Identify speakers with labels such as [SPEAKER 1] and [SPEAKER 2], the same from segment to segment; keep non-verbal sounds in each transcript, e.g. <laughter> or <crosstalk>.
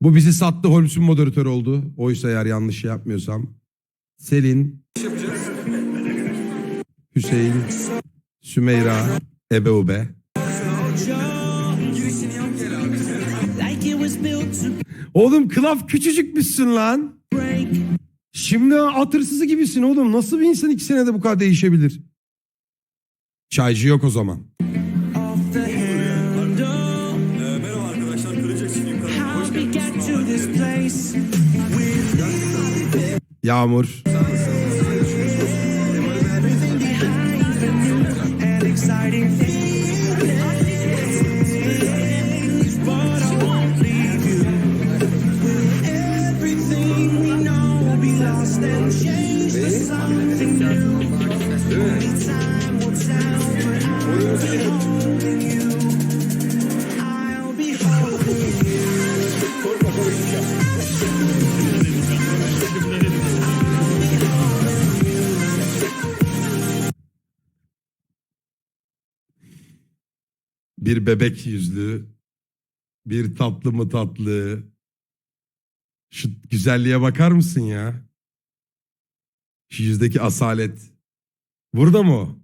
[SPEAKER 1] Bu bizi sattı Holmes'un moderatörü oldu. Oysa eğer yanlış yapmıyorsam. Selin. Hüseyin. Sümeyra. Ebe Ube. Oğlum kılaf küçücükmüşsün lan. Şimdi at hırsızı gibisin oğlum. Nasıl bir insan iki senede bu kadar değişebilir? Çaycı yok o zaman. Yağmur. Bir bebek yüzlü. Bir tatlı mı tatlı. Şu güzelliğe bakar mısın ya? Şu yüzdeki asalet. Burada mı?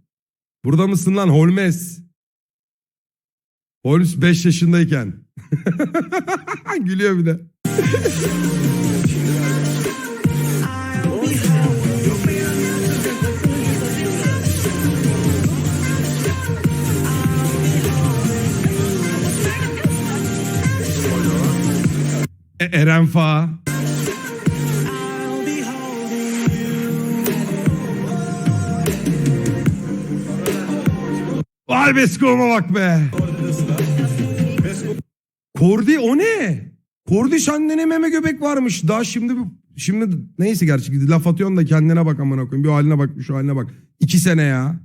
[SPEAKER 1] Burada mısın lan Holmes? Holmes 5 yaşındayken. <laughs> Gülüyor bir de. <laughs> Eren Fa. Vay Besko'ma bak be. Kordi o ne? Kordi sende ne meme göbek varmış. Daha şimdi şimdi neyse gerçi laf atıyorsun da kendine bak amına koyayım. Bir haline bak şu haline bak. İki sene ya.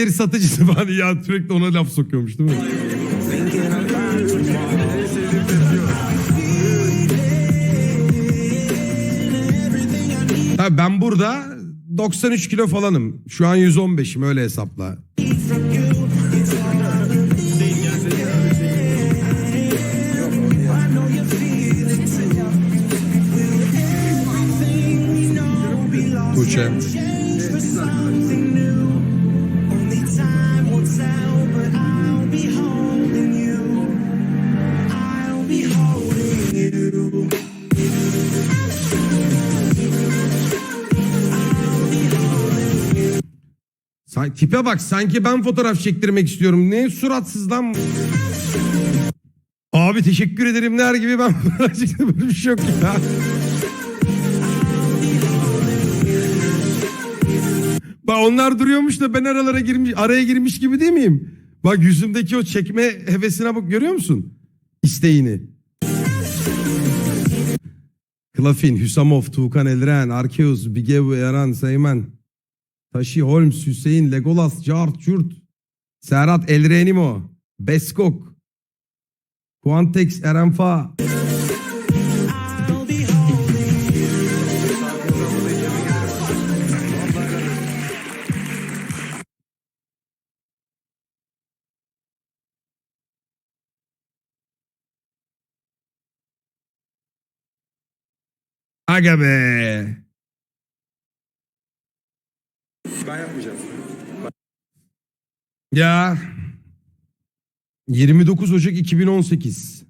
[SPEAKER 1] Sen bir satıcısın falan ya sürekli ona laf sokuyormuş değil mi? Ben burada 93 kilo falanım. Şu an 115'im öyle hesapla.
[SPEAKER 2] From
[SPEAKER 1] tipe bak sanki ben fotoğraf çektirmek istiyorum. Ne suratsız lan. Abi teşekkür ederim der gibi ben. <laughs> Böyle bir şey yok ya. Bak onlar duruyormuş da ben aralara girmiş, araya girmiş gibi değil miyim? Bak yüzümdeki o çekme hevesine bak görüyor musun? İsteğini. Klafin, Hüsamov, Tuğkan Elren, Arkeus, Bigev, Eren, Seymen. Taşı, Holmes, Hüseyin, Legolas, Cart, Çurt, Serhat, Elrenimo, Beskok, Quantex, Erenfa. Aga be.
[SPEAKER 3] Ben yapmayacağım.
[SPEAKER 1] Ya 29 Ocak 2018.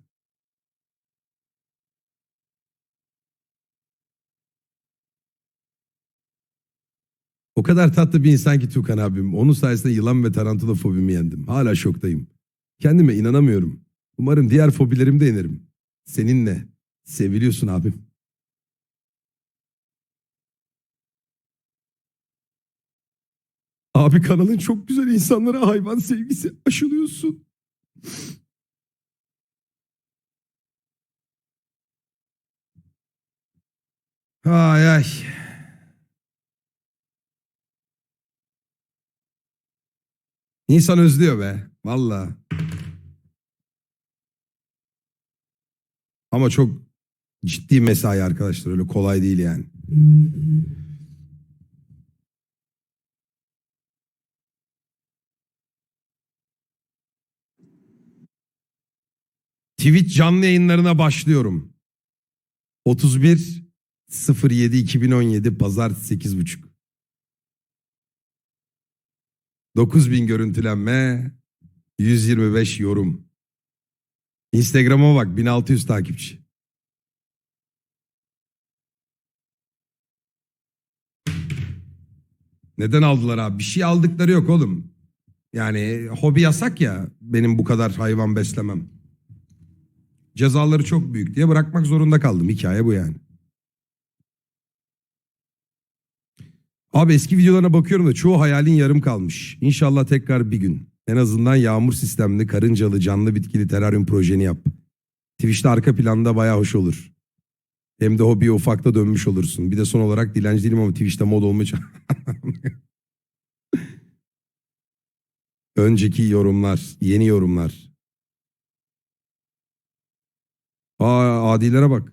[SPEAKER 1] O kadar tatlı bir insan ki Tukan abim. Onun sayesinde yılan ve tarantula fobimi yendim. Hala şoktayım. Kendime inanamıyorum. Umarım diğer fobilerimi de yenerim. Seninle. Seviliyorsun abim. Abi kanalın çok güzel insanlara hayvan sevgisi aşılıyorsun. Ay ay. İnsan özlüyor be. Valla. Ama çok ciddi mesai arkadaşlar. Öyle kolay değil yani. Twitch canlı yayınlarına başlıyorum. 31 07 2017 Pazartesi 8.30 9000 görüntülenme 125 yorum. Instagram'a bak 1600 takipçi. Neden aldılar abi? Bir şey aldıkları yok oğlum. Yani hobi yasak ya benim bu kadar hayvan beslemem. Cezaları çok büyük diye bırakmak zorunda kaldım. Hikaye bu yani. Abi eski videolarına bakıyorum da çoğu hayalin yarım kalmış. İnşallah tekrar bir gün. En azından yağmur sistemli, karıncalı, canlı bitkili teraryum projeni yap. Twitch'te arka planda bayağı hoş olur. Hem de hobiye ufakta dönmüş olursun. Bir de son olarak dilenci değilim ama Twitch'te mod olma <laughs> ça- Önceki yorumlar, yeni yorumlar. Aa adilere bak.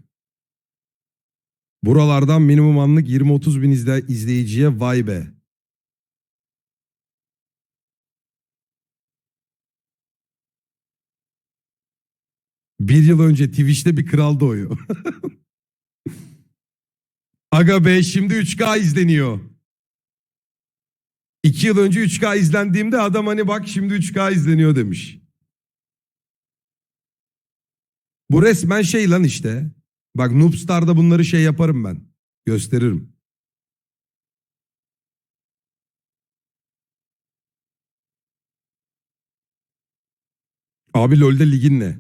[SPEAKER 1] Buralardan minimum anlık 20-30 bin izle, izleyiciye vay be. Bir yıl önce Twitch'te bir kral doğuyor. <laughs> Aga be şimdi 3K izleniyor. İki yıl önce 3K izlendiğimde adam hani bak şimdi 3K izleniyor demiş. Bu resmen şey lan işte. Bak Noobstar'da bunları şey yaparım ben. Gösteririm. Abi LoL'de ligin ne?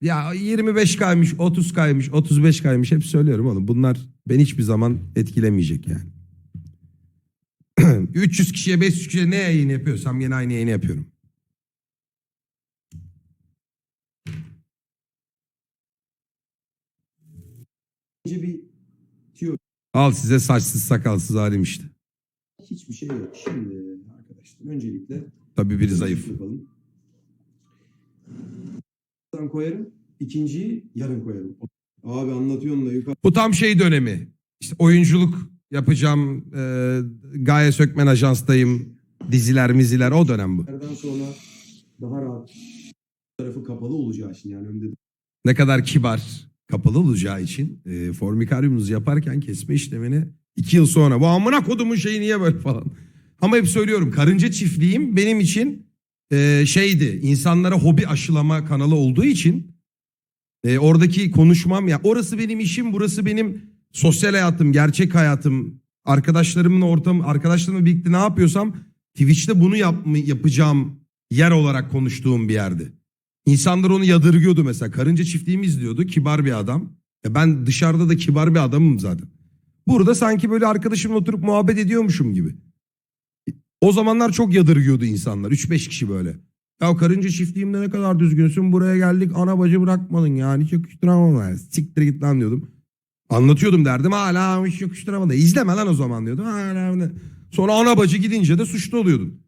[SPEAKER 1] Ya 25 kaymış, 30 kaymış, 35 kaymış hep söylüyorum oğlum. Bunlar beni hiçbir zaman etkilemeyecek yani. 300 kişiye 500 kişiye ne yayın yapıyorsam yine aynı yayını yapıyorum.
[SPEAKER 4] Önce bir tüyo
[SPEAKER 1] Al size saçsız sakalsız halim işte.
[SPEAKER 4] hiçbir şey yok. Şimdi arkadaşlar öncelikle
[SPEAKER 1] Tabii biri zayıf.
[SPEAKER 4] yapalım. Ben koyarım. ikinciyi yarın koyarım. Abi anlatıyorsun da yukarı
[SPEAKER 1] Bu tam şey dönemi. İşte oyunculuk yapacağım. E, Gaye Sökmen Ajans'tayım. Diziler miziler o dönem bu.
[SPEAKER 4] Nereden sonra daha rahat tarafı kapalı olacağı için yani önde
[SPEAKER 1] Ne kadar kibar, kapalı olacağı için e, formikaryumunuzu yaparken kesme işlemini iki yıl sonra bu amına kodumun şeyi niye böyle falan. Ama hep söylüyorum karınca çiftliğim benim için e, şeydi insanlara hobi aşılama kanalı olduğu için e, oradaki konuşmam ya orası benim işim burası benim sosyal hayatım gerçek hayatım arkadaşlarımın ortam arkadaşlarımla birlikte ne yapıyorsam Twitch'te bunu yapma, yapacağım yer olarak konuştuğum bir yerdi. İnsanlar onu yadırgıyordu mesela. Karınca çiftliğimi izliyordu. Kibar bir adam. Ya ben dışarıda da kibar bir adamım zaten. Burada sanki böyle arkadaşımla oturup muhabbet ediyormuşum gibi. O zamanlar çok yadırgıyordu insanlar. 3-5 kişi böyle. Ya karınca çiftliğimde ne kadar düzgünsün. Buraya geldik ana bacı bırakmadın yani. Çöküştüramam yani. Siktir git lan diyordum. Anlatıyordum derdim. Hala hiç çöküştüremedi. İzleme lan o zaman diyordum. Hala Sonra ana bacı gidince de suçlu oluyordun.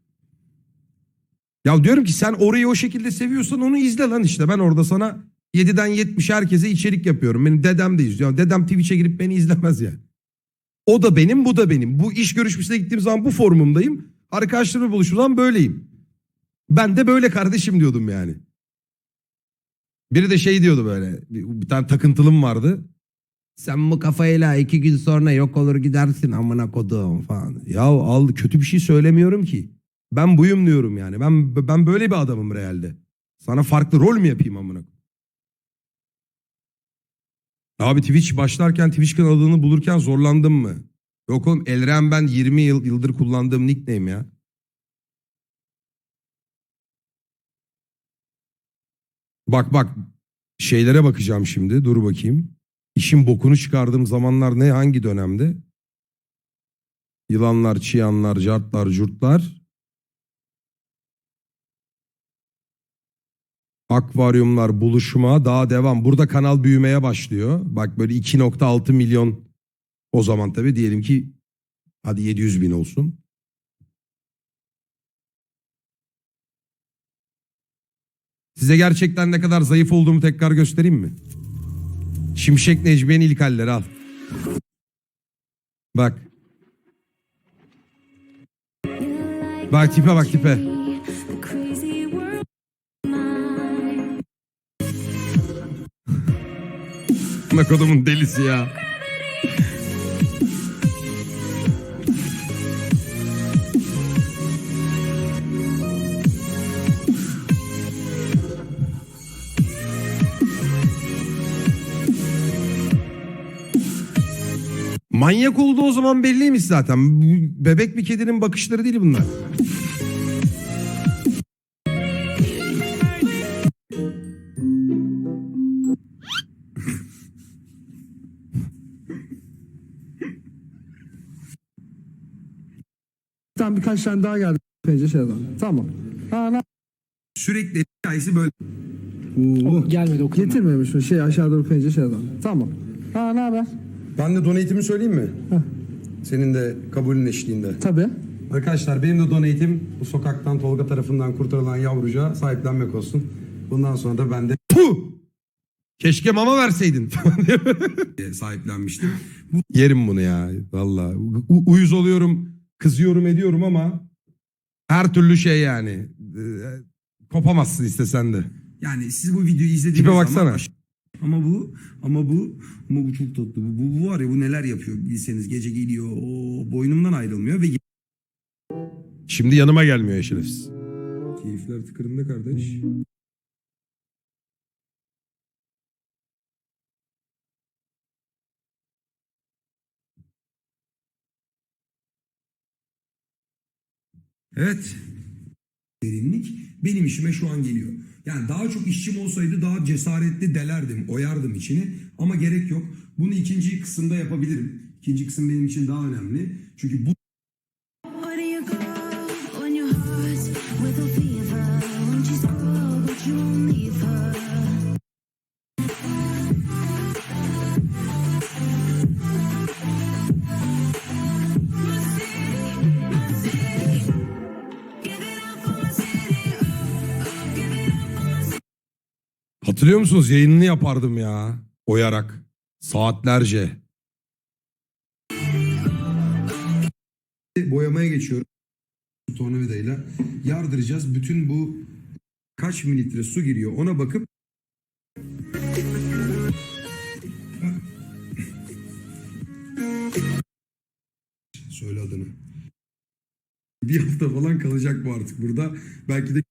[SPEAKER 1] Ya diyorum ki sen orayı o şekilde seviyorsan onu izle lan işte. Ben orada sana 7'den 70 herkese içerik yapıyorum. Benim dedem de izliyor. Dedem Twitch'e girip beni izlemez yani. O da benim, bu da benim. Bu iş görüşmesine gittiğim zaman bu formumdayım. Arkadaşlarımla buluştuğum zaman böyleyim. Ben de böyle kardeşim diyordum yani. Biri de şey diyordu böyle. Bir, bir tane takıntılım vardı. Sen bu kafayla iki gün sonra yok olur gidersin amına kodum falan. Ya al kötü bir şey söylemiyorum ki. Ben buyum diyorum yani. Ben ben böyle bir adamım realde. Sana farklı rol mü yapayım amına? Abi Twitch başlarken Twitch kanalını bulurken zorlandım mı? Yok oğlum Elren ben 20 yıl yıldır kullandığım nickname ya. Bak bak şeylere bakacağım şimdi. Dur bakayım. İşin bokunu çıkardığım zamanlar ne hangi dönemde? Yılanlar, çıyanlar, cartlar, curtlar. Akvaryumlar buluşma daha devam. Burada kanal büyümeye başlıyor. Bak böyle 2.6 milyon o zaman tabii diyelim ki hadi 700 bin olsun. Size gerçekten ne kadar zayıf olduğumu tekrar göstereyim mi? Şimşek Necmiye'nin ilk halleri al. Bak. Bak tipe bak tipe. Ne kodumun delisi ya. Manyak olduğu o zaman belliymiş zaten. Bu Bebek bir kedinin bakışları değil bunlar.
[SPEAKER 5] Tam birkaç tane daha geldi pencere şeyden. Tamam. Ha ne?
[SPEAKER 1] Sürekli hikayesi böyle.
[SPEAKER 5] Oo.
[SPEAKER 6] Gelmedi okuma.
[SPEAKER 5] Getirmemiş mi? Şey aşağı doğru pencere şeyden. Tamam. Ha ne haber?
[SPEAKER 4] Ben de donate'imi söyleyeyim mi? Senin de kabulün eşliğinde.
[SPEAKER 5] Tabii.
[SPEAKER 4] Arkadaşlar benim de donate'im bu sokaktan Tolga tarafından kurtarılan yavruca sahiplenmek olsun. Bundan sonra da ben de
[SPEAKER 1] Puh! Keşke mama verseydin. <laughs>
[SPEAKER 4] sahiplenmiştim.
[SPEAKER 1] Yerim bunu ya. Valla. U- uyuz oluyorum, kızıyorum ediyorum ama her türlü şey yani. Ee, kopamazsın istesen de.
[SPEAKER 7] Yani siz bu videoyu izlediğiniz
[SPEAKER 1] Tipe
[SPEAKER 7] zaman
[SPEAKER 1] baksana.
[SPEAKER 7] Ama bu ama bu ama bu çok tatlı. Bu, bu, bu var ya bu neler yapıyor bilseniz gece geliyor o boynumdan ayrılmıyor ve
[SPEAKER 1] Şimdi yanıma gelmiyor ya şerefsiz.
[SPEAKER 4] Keyifler tıkırında kardeş.
[SPEAKER 7] Evet. Derinlik benim işime şu an geliyor. Yani daha çok işçim olsaydı daha cesaretli delerdim, oyardım içini ama gerek yok. Bunu ikinci kısımda yapabilirim. İkinci kısım benim için daha önemli. Çünkü bu
[SPEAKER 1] Hatırlıyor musunuz? Yayınını yapardım ya. Oyarak. Saatlerce.
[SPEAKER 7] boyamaya geçiyorum. Tornavidayla yardıracağız. Bütün bu kaç mililitre su giriyor ona bakıp Söyle adını. Bir hafta falan kalacak bu artık burada. Belki de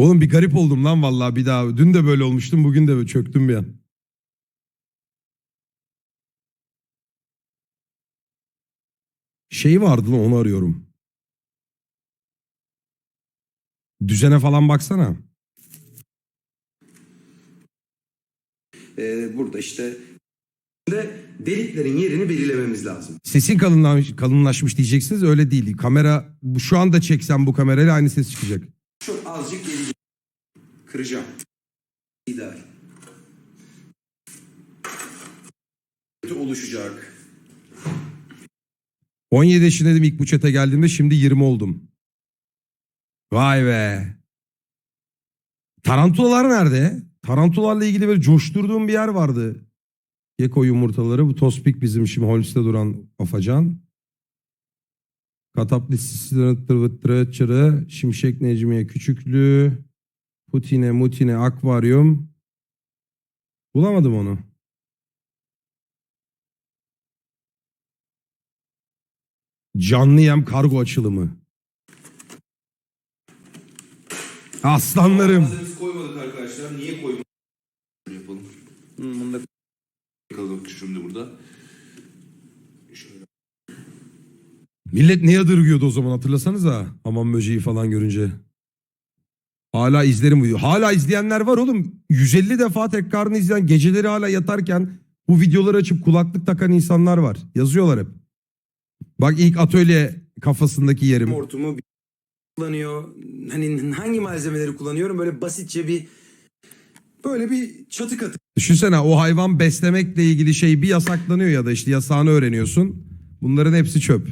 [SPEAKER 1] Oğlum bir garip oldum lan vallahi bir daha. Dün de böyle olmuştum. Bugün de böyle çöktüm bir an. Şey vardı lan onu arıyorum. Düzene falan baksana.
[SPEAKER 8] Ee, burada işte de deliklerin yerini belirlememiz lazım.
[SPEAKER 1] Sesin kalınlaş, kalınlaşmış diyeceksiniz. Öyle değil. Kamera bu- şu anda çeksem bu kamerayla aynı ses çıkacak.
[SPEAKER 8] Şu azıcık. Kıracağım. İdeal. oluşacak.
[SPEAKER 1] 17 yaşındaydım ilk bu çete geldiğimde şimdi 20 oldum. Vay be. Tarantulalar nerede? Tarantularla ilgili böyle coşturduğum bir yer vardı. Gecko yumurtaları. Bu tospik bizim şimdi Holmes'te duran afacan. Kataplisi çırı, Şimşek Necmiye Küçüklü, Putine Mutine Akvaryum. Bulamadım onu. Canlı yem kargo açılımı. Aslanlarım.
[SPEAKER 8] Malzemesi koymadık arkadaşlar. Niye koymadık? Yapalım. Hmm, bunu da bakalım şimdi burada. Şöyle.
[SPEAKER 1] Millet ne yadırgıyordu o zaman hatırlasanıza. Aman böceği falan görünce. Hala izlerim uyuyor. Hala izleyenler var oğlum. 150 defa tekrarını izleyen geceleri hala yatarken Bu videoları açıp kulaklık takan insanlar var. Yazıyorlar hep. Bak ilk atölye kafasındaki yerim.
[SPEAKER 4] hortumu kullanıyor. Hani hangi malzemeleri kullanıyorum? Böyle basitçe bir böyle bir çatı katı
[SPEAKER 1] Düşünsene o hayvan beslemekle ilgili şey bir yasaklanıyor ya da işte yasağını öğreniyorsun. Bunların hepsi çöp.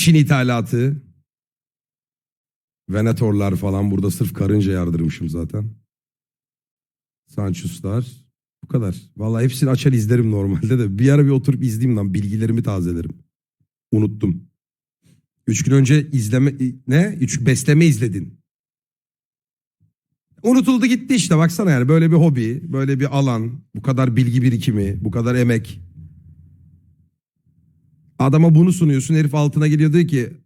[SPEAKER 1] Çin ithalatı. Venatorlar falan burada sırf karınca yardırmışım zaten. Sanchus'lar. Bu kadar. Vallahi hepsini açar izlerim normalde de. Bir ara bir oturup izleyeyim lan bilgilerimi tazelerim. Unuttum. Üç gün önce izleme ne? Üç besleme izledin. Unutuldu gitti işte baksana yani böyle bir hobi, böyle bir alan, bu kadar bilgi birikimi, bu kadar emek. Adama bunu sunuyorsun herif altına geliyor diyor ki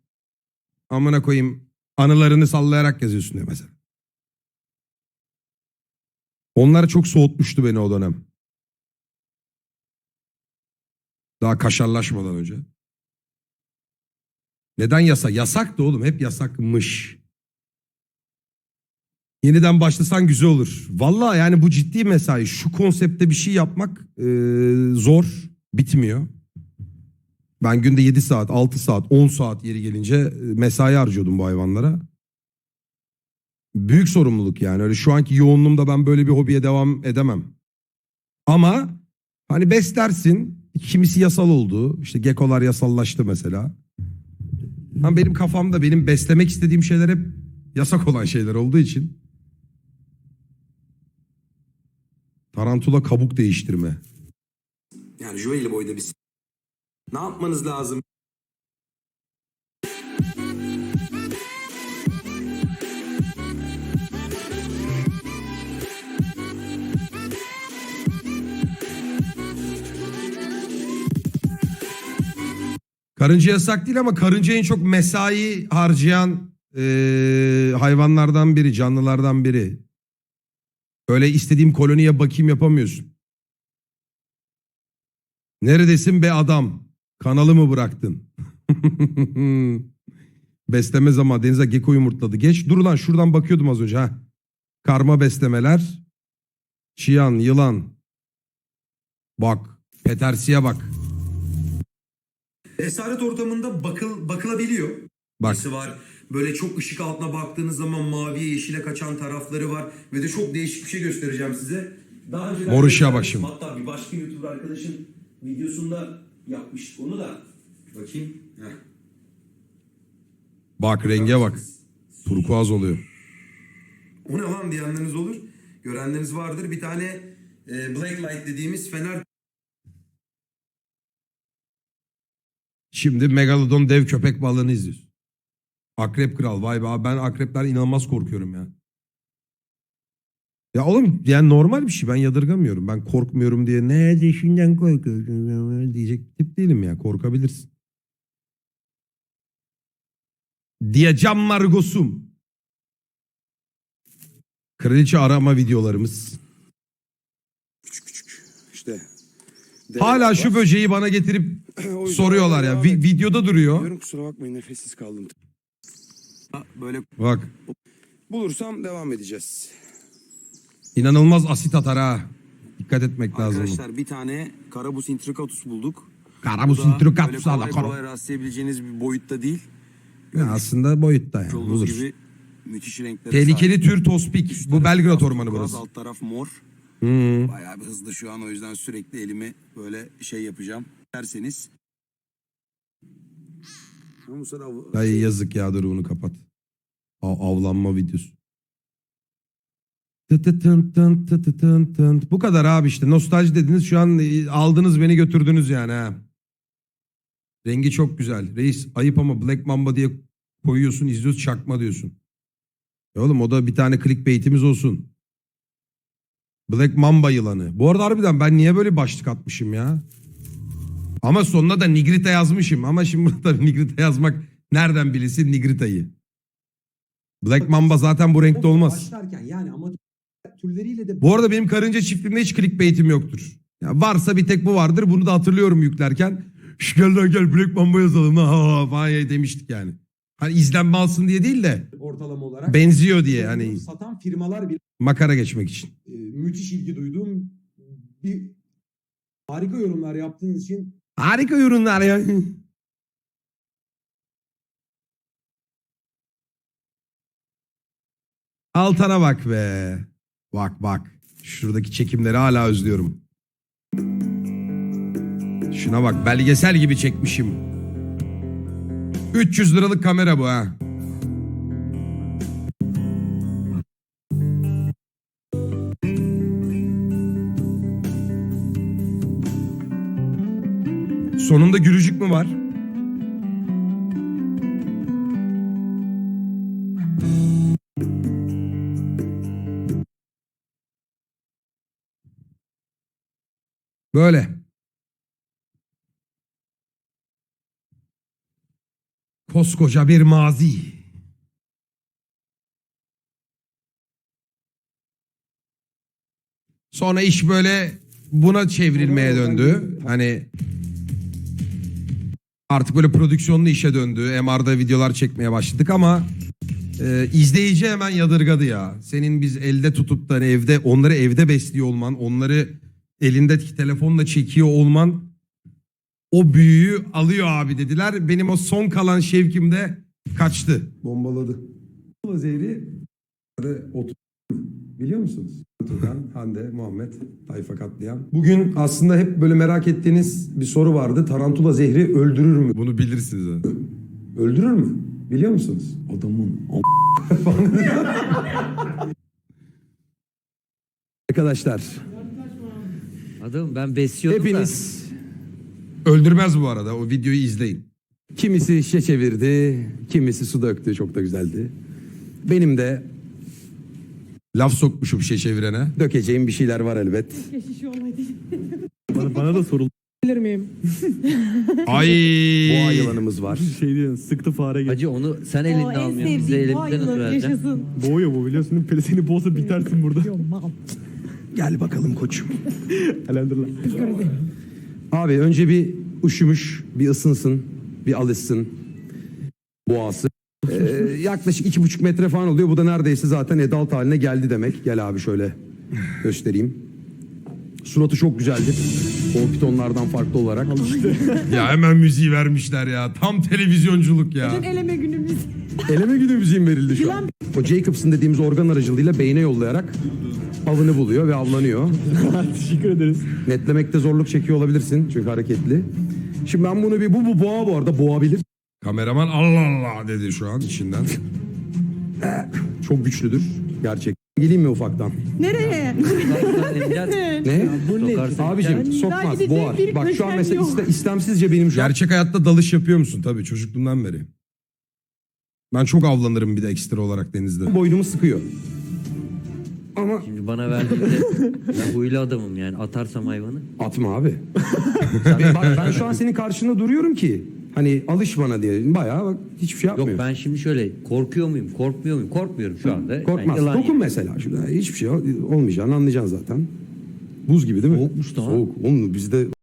[SPEAKER 1] amına koyayım anılarını sallayarak yazıyorsun diyor mesela. Onlar çok soğutmuştu beni o dönem. Daha kaşarlaşmadan önce. Neden yasak? Yasak da oğlum hep yasakmış. Yeniden başlasan güzel olur. Vallahi yani bu ciddi mesai. Şu konsepte bir şey yapmak e, zor. Bitmiyor. Ben günde 7 saat, 6 saat, 10 saat yeri gelince e, mesai harcıyordum bu hayvanlara. Büyük sorumluluk yani. Öyle şu anki yoğunluğumda ben böyle bir hobiye devam edemem. Ama hani beslersin. Kimisi yasal oldu. İşte gekolar yasallaştı mesela. Ama benim kafamda benim beslemek istediğim şeyler hep yasak olan şeyler olduğu için. Tarantula kabuk değiştirme.
[SPEAKER 4] yani jüveli boyda bir ne yapmanız lazım?
[SPEAKER 1] Karınca yasak değil ama karınca en çok mesai harcayan eee, hayvanlardan biri, canlılardan biri. Öyle istediğim koloniye bakayım yapamıyorsun. Neredesin be adam? Kanalı mı bıraktın? <laughs> Besleme zamanı. Denize gecko yumurtladı. Geç dur lan şuradan bakıyordum az önce. ha. Karma beslemeler. Çiyan, yılan. Bak. Petersiye bak.
[SPEAKER 7] Esaret ortamında bakıl, bakılabiliyor.
[SPEAKER 1] Bak.
[SPEAKER 7] Var. Böyle çok ışık altına baktığınız zaman maviye yeşile kaçan tarafları var. Ve de çok değişik bir şey göstereceğim size. Daha önce
[SPEAKER 1] Mor ışığa bak şimdi.
[SPEAKER 7] Hatta bir başka YouTuber arkadaşın videosunda yapmıştık onu da. Bakayım. Heh.
[SPEAKER 1] Bak renge bak. Turkuaz oluyor.
[SPEAKER 7] O ne lan diyenleriniz olur. Görenleriniz vardır. Bir tane e, black light dediğimiz fener
[SPEAKER 1] Şimdi Megalodon dev köpek balığını izliyoruz. Akrep kral vay be abi ben akrepler inanılmaz korkuyorum ya. Ya oğlum yani normal bir şey ben yadırgamıyorum. Ben korkmuyorum diye ne dişinden korkuyorsun diyecek tip değilim ya korkabilirsin. Diyeceğim Margosum. Kraliçe arama videolarımız.
[SPEAKER 4] İşte
[SPEAKER 1] Hala şu böceği bana getirip <clears throat> soruyorlar ya. Vi- videoda duruyor.
[SPEAKER 4] Diyorum kusura bakmayın nefessiz kaldım. Böyle
[SPEAKER 1] Bak
[SPEAKER 4] bulursam devam edeceğiz.
[SPEAKER 1] İnanılmaz asit atar ha. Dikkat etmek lazım.
[SPEAKER 4] Arkadaşlar bir tane Karabus intricatus bulduk.
[SPEAKER 1] Karabus
[SPEAKER 4] Bu da
[SPEAKER 1] intricatus
[SPEAKER 4] böyle
[SPEAKER 1] ala
[SPEAKER 4] kolay
[SPEAKER 1] karo.
[SPEAKER 4] kolay rastlayabileceğiniz bir boyutta değil.
[SPEAKER 1] Ya aslında boyutta yani.
[SPEAKER 4] Olduğunuz
[SPEAKER 1] Bulur.
[SPEAKER 4] gibi müthiş renklere
[SPEAKER 1] Tehlikeli
[SPEAKER 4] sahip.
[SPEAKER 1] tür tospik.
[SPEAKER 4] Üst
[SPEAKER 1] Bu
[SPEAKER 4] tarafı
[SPEAKER 1] Belgrad
[SPEAKER 4] biraz
[SPEAKER 1] ormanı
[SPEAKER 4] turkuaz,
[SPEAKER 1] burası.
[SPEAKER 4] Alt taraf mor.
[SPEAKER 1] Hı.
[SPEAKER 4] Bayağı bir hızlı şu an o yüzden sürekli elimi böyle şey yapacağım. Derseniz. Ama bu sefer av-
[SPEAKER 1] Ay yazık ya dur bunu kapat. Av- avlanma videosu. Bu kadar abi işte. Nostalji dediniz şu an e, aldınız beni götürdünüz yani ha. Rengi çok güzel. Reis ayıp ama Black Mamba diye koyuyorsun izliyoruz çakma diyorsun. E oğlum o da bir tane clickbait'imiz olsun. Black Mamba yılanı. Bu arada harbiden ben niye böyle başlık atmışım ya? Ama sonuna da Nigrita yazmışım. Ama şimdi <laughs> burada Nigrita yazmak nereden bilirsin Nigrita'yı? Black Mamba zaten bu renkte olmaz.
[SPEAKER 6] Başlarken yani ama türleriyle de
[SPEAKER 1] Bu arada benim karınca çiftliğimde hiç clickbait'im yoktur. Ya varsa bir tek bu vardır. Bunu da hatırlıyorum yüklerken. Şş gel lan gel Black Mamba yazalım. Ha, ha, falan demiştik yani. Hani izlenme alsın diye değil de
[SPEAKER 6] ortalama olarak.
[SPEAKER 1] benziyor diye hani
[SPEAKER 6] Satan firmalar bile
[SPEAKER 1] makara geçmek için.
[SPEAKER 6] e, müthiş ilgi duyduğum bir harika yorumlar yaptığınız için
[SPEAKER 1] Harika ürünler ya. Altana bak be. Bak bak. Şuradaki çekimleri hala özlüyorum. Şuna bak belgesel gibi çekmişim. 300 liralık kamera bu ha. Sonunda gürücük mü var? Böyle. Koskoca bir mazi. Sonra iş böyle buna çevrilmeye döndü. Hani artık böyle prodüksiyonlu işe döndü. MR'da videolar çekmeye başladık ama e, izleyici hemen yadırgadı ya. Senin biz elde tutup da hani evde onları evde besliyor olman, onları elindeki telefonla çekiyor olman o büyüyü alıyor abi dediler. Benim o son kalan şevkim de kaçtı.
[SPEAKER 7] bombaladı. Bu zehri otur. Biliyor musunuz? Turgan, <laughs> Hande, Muhammed, Tayfa katliam. Bugün aslında hep böyle merak ettiğiniz bir soru vardı. Tarantula zehri öldürür mü?
[SPEAKER 1] Bunu bilirsiniz. ha.
[SPEAKER 7] Öldürür mü? Biliyor musunuz? Adamın <laughs> Arkadaşlar
[SPEAKER 9] Adam ben besliyordum
[SPEAKER 7] hepiniz
[SPEAKER 1] Öldürmez bu arada. O videoyu izleyin.
[SPEAKER 7] kimisi şişe çevirdi, kimisi su döktü. Çok da güzeldi. Benim de
[SPEAKER 1] Laf sokmuşum şey çevirene.
[SPEAKER 7] dökeceğim bir şeyler var elbet.
[SPEAKER 5] Bana, da soruldu.
[SPEAKER 1] Ay. <laughs>
[SPEAKER 7] Boğa yılanımız var.
[SPEAKER 5] Şey diyor sıktı fare
[SPEAKER 9] da. Hacı onu sen elinde almıyorsun. Bize elimizden?
[SPEAKER 5] Boğuyor bu biliyorsun. Pele seni boğsa bitersin burada.
[SPEAKER 7] Gel bakalım koçum. <laughs>
[SPEAKER 5] Elhamdülillah.
[SPEAKER 7] Abi önce bir üşümüş, bir ısınsın, bir alışsın boğası. Ee, yaklaşık iki buçuk metre falan oluyor. Bu da neredeyse zaten adult haline geldi demek. Gel abi şöyle göstereyim. Suratı çok güzeldir. O pitonlardan farklı olarak.
[SPEAKER 1] Ya hemen müziği vermişler ya. Tam televizyonculuk ya.
[SPEAKER 10] eleme günümüz.
[SPEAKER 7] Eleme günü müziğim verildi şu an. O Jacobs'ın dediğimiz organ aracılığıyla beyne yollayarak avını buluyor ve avlanıyor. <laughs>
[SPEAKER 5] Teşekkür ederiz.
[SPEAKER 7] Netlemekte zorluk çekiyor olabilirsin çünkü hareketli. Şimdi ben bunu bir bu bu boğa bu arada boğabilir.
[SPEAKER 1] Kameraman Allah Allah dedi şu an içinden.
[SPEAKER 7] Çok güçlüdür gerçek. Geleyim mi ufaktan?
[SPEAKER 10] Nereye? <laughs> <laughs>
[SPEAKER 7] Ne?
[SPEAKER 10] Bu ne?
[SPEAKER 7] Abicim sokmaz
[SPEAKER 10] gidecek
[SPEAKER 7] boğar.
[SPEAKER 10] bir
[SPEAKER 7] Bak şu an
[SPEAKER 10] köşem
[SPEAKER 7] mesela
[SPEAKER 10] yok.
[SPEAKER 7] iste- istemsizce benim şu an
[SPEAKER 1] Gerçek hayatta dalış yapıyor musun? Tabii çocukluğumdan beri. Ben çok avlanırım bir de ekstra olarak denizde.
[SPEAKER 7] boynumu sıkıyor. Ama
[SPEAKER 9] Şimdi bana verdiğinde <laughs> ben huylu adamım yani atarsam hayvanı.
[SPEAKER 7] atma abi. bak, ben şu an senin karşında duruyorum ki hani alış bana diye. Bayağı bak hiçbir şey
[SPEAKER 9] Yok
[SPEAKER 7] yapmıyor.
[SPEAKER 9] ben şimdi şöyle korkuyor muyum? Korkmuyor muyum? Korkmuyorum şu anda.
[SPEAKER 7] Korkmaz.
[SPEAKER 9] Yılan
[SPEAKER 7] Dokun mesela. Şurada hiçbir şey olmayacağını anlayacaksın zaten. Buz gibi değil mi?
[SPEAKER 9] Soğukmuş da.
[SPEAKER 7] Soğuk. Oğlum bizde